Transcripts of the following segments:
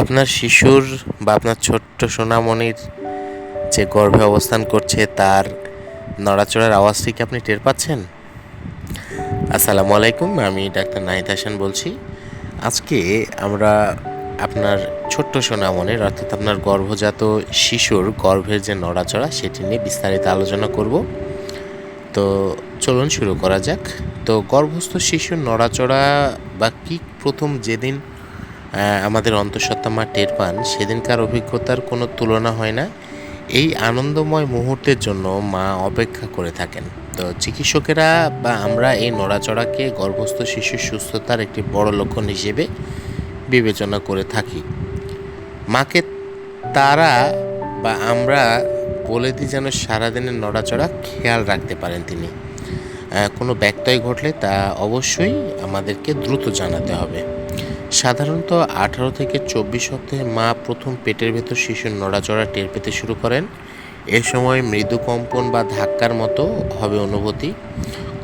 আপনার শিশুর বা আপনার ছোট্ট সোনামণির যে গর্ভে অবস্থান করছে, তার নড়াচড়ার আওয়াজটি কি আপনি টের পাচ্ছেন? আসসালামু আলাইকুম, আমি ডাক্তার নাহিদ হাসান বলছি। আজকে আমরা আপনার ছোট্ট সোনামণির, অর্থাৎ আপনার গর্ভজাত শিশুর গর্ভের যে নড়াচড়া, সেটি নিয়ে বিস্তারিত আলোচনা করব। তো চলুন শুরু করা যাক। তো গর্ভস্থ শিশুর নড়াচড়া বা কি প্রথম যেদিন আমাদের অন্তঃসত্ত্বা মা টের পান, সেদিনকার অভিজ্ঞতার কোনো তুলনা হয় না। এই আনন্দময় মুহূর্তের জন্য মা অপেক্ষা করে থাকেন। তো চিকিৎসকেরা বা আমরা এই নড়াচড়াকে গর্ভস্থ শিশুর সুস্থতার একটি বড় লক্ষণ হিসেবে বিবেচনা করে থাকি। মাকে তারা বা আমরা বলে দিই যেন সারাদিনের নড়াচড়া খেয়াল রাখতে পারেন তিনি। কোনো ব্যত্যয় ঘটলে তা অবশ্যই আমাদেরকে দ্রুত জানাতে হবে। সাধারণত আঠারো থেকে চব্বিশ সপ্তাহে মা প্রথম পেটের ভেতর শিশুর নড়াচড়া টের পেতে শুরু করেন। এ সময় মৃদু কম্পন বা ধাক্কার মতো হবে অনুভূতি।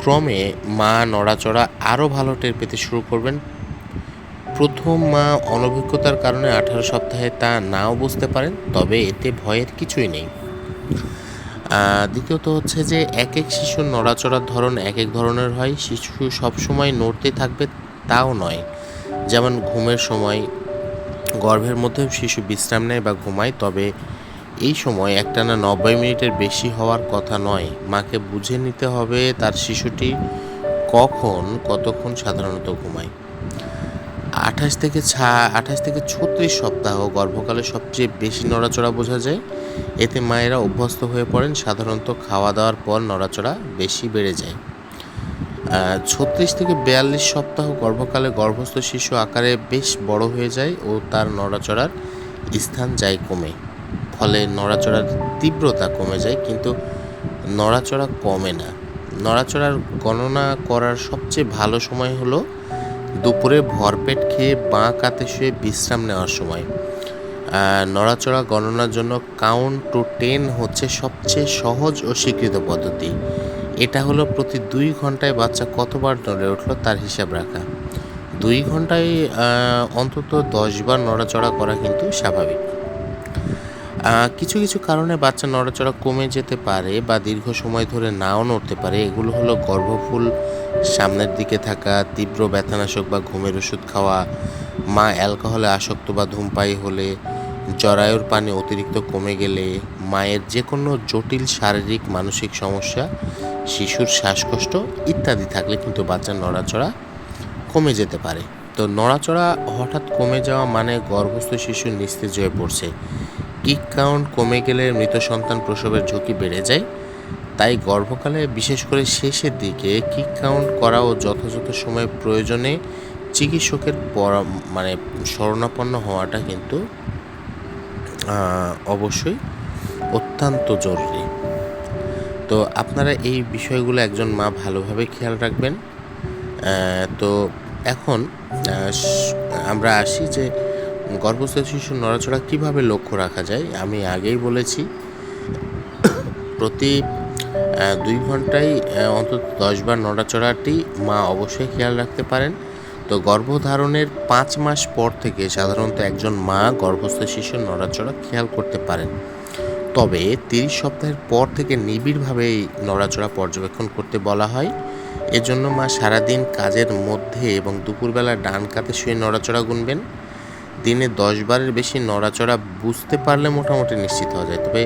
ক্রমে মা নড়াচড়া আরও ভালো টের পেতে শুরু করবেন। প্রথম মা অনভিজ্ঞতার কারণে আঠারো সপ্তাহে তা নাও বুঝতে পারেন, তবে এতে ভয়ের কিছুই নেই। দ্বিতীয়ত হচ্ছে যে এক এক শিশুর নড়াচড়ার ধরন এক এক ধরনের হয়। শিশু সবসময় নড়তে থাকবে তাও নয়। যেমন ঘুমের সময় গর্ভের মধ্যে শিশু বিশ্রাম নেয় বা ঘুমায়, তবে এই সময় একটানা নব্বই মিনিটের বেশি হওয়ার কথা নয়। মাকে বুঝে নিতে হবে তার শিশুটি কখন, কতক্ষণ সাধারণত ঘুমায়। আঠাশ থেকে ছা, আঠাশ থেকে ছত্রিশ সপ্তাহ গর্ভকালে সবচেয়ে বেশি নড়াচড়া বোঝা যায়। এতে মায়েরা অভ্যস্ত হয়ে পড়েন, সাধারণত খাওয়া দাওয়ার পর নড়াচড়া বেশি বেড়ে যায়। ছত্রিশ থেকে বিয়াল্লিশ সপ্তাহ গর্ভকালে গর্ভস্থ শিশু আকারে বেশ বড় হয়ে যায় ও তার নড়াচড়ার স্থান যায় কমে। ফলে নড়াচড়ার তীব্রতা কমে যায় কিন্তু নড়াচড়া কমে না। নড়াচড়ার গণনা করার সবচেয়ে ভালো সময় হলো দুপুরে ভরপেট খেয়ে বাঁ কাতে শুয়ে বিশ্রাম নেওয়ার সময়। নড়াচড়া গণনার জন্য কাউন্ট টু টেন হচ্ছে সবচেয়ে সহজ ও স্বীকৃত পদ্ধতি। এটা হলো প্রতি দুই ঘন্টায় বাচ্চা কতবার নড়ে উঠল তার হিসাব রাখা। দুই ঘন্টায় অন্তত দশবার নড়াচড়া করা কিন্তু স্বাভাবিক। কিছু কিছু কারণে বাচ্চা নড়াচড়া কমে যেতে পারে বা দীর্ঘ সময় ধরে নাও নড়তে পারে। এগুলো হলো গর্ভফুল, সামনের দিকে থাকা, তীব্র ব্যথানাশক বা ঘুমের ওষুধ খাওয়া, মা অ্যালকোহলে আসক্ত বা ধূমপায়ী হলে জরায়ুর পানি অতিরিক্ত কমে গেলে মায়ের যে কোনো জটিল শারীরিক, মানসিক সমস্যা, শিশুর শ্বাসকষ্ট ইত্যাদি থাকলে কিন্তু বাচ্চার নড়াচড়া কমে যেতে পারে। তো নড়াচড়া হঠাৎ কমে যাওয়া মানে গর্ভস্থ শিশু নিস্তেজ হয়ে পড়ছে। কিক কাউন্ট কমে গেলে মৃত সন্তান প্রসবের ঝুঁকি বেড়ে যায়। তাই গর্ভকালে বিশেষ করে শেষের দিকে কিক কাউন্ট করা ও যথাযথ সময়ে প্রয়োজনে চিকিৎসকের পরা মানে শরণাপন্ন হওয়াটা কিন্তু অবশ্যই অত্যন্ত জরুরি। তো আপনারা এই বিষয়গুলো একজন মা ভালোভাবে খেয়াল রাখবেন। তো এখন আমরা আসি যে গর্ভস্থ শিশুর নড়াচড়া কীভাবে লক্ষ্য রাখা যায়, আমি আগেই বলেছি। প্রতি দুই ঘন্টায় অন্তত দশবার নড়াচড়াটি মা অবশ্যই খেয়াল রাখতে পারেন। তো গর্ভধারণের পাঁচ মাস পর থেকে সাধারণত একজন মা গর্ভস্থ শিশুর নড়াচড়া খেয়াল করতে পারেন। তবে তিরিশ সপ্তাহের পর থেকে নিবিড়ভাবে এই নড়াচড়া পর্যবেক্ষণ করতে বলা হয়। এজন্য মা সারাদিন কাজের মধ্যে এবং দুপুরবেলা ডান কাতে শুয়ে নড়াচড়া গুনবেন। দিনে দশ বারের বেশি নড়াচড়া বুঝতে পারলে মোটামুটি নিশ্চিত হওয়া যায়। তবে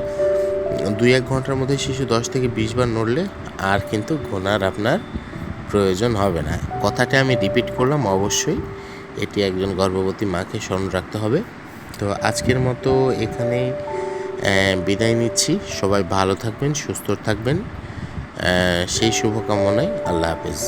দুই এক ঘণ্টার মধ্যে শিশু দশ থেকে বিশ বার নড়লে আর কিন্তু ঘোনার আপনার প্রয়োজন হবে না। কথাটা আমি রিপিট করলাম, অবশ্যই এটি একজন গর্ভবতী মাকে স্মরণ রাখতে হবে। তো আজকের মতো এখানেই বিদায় নিচ্ছি। সবাই ভালো থাকবেন, সুস্থ থাকবেন। সেই শুভকামনায় আল্লাহ হাফেজ।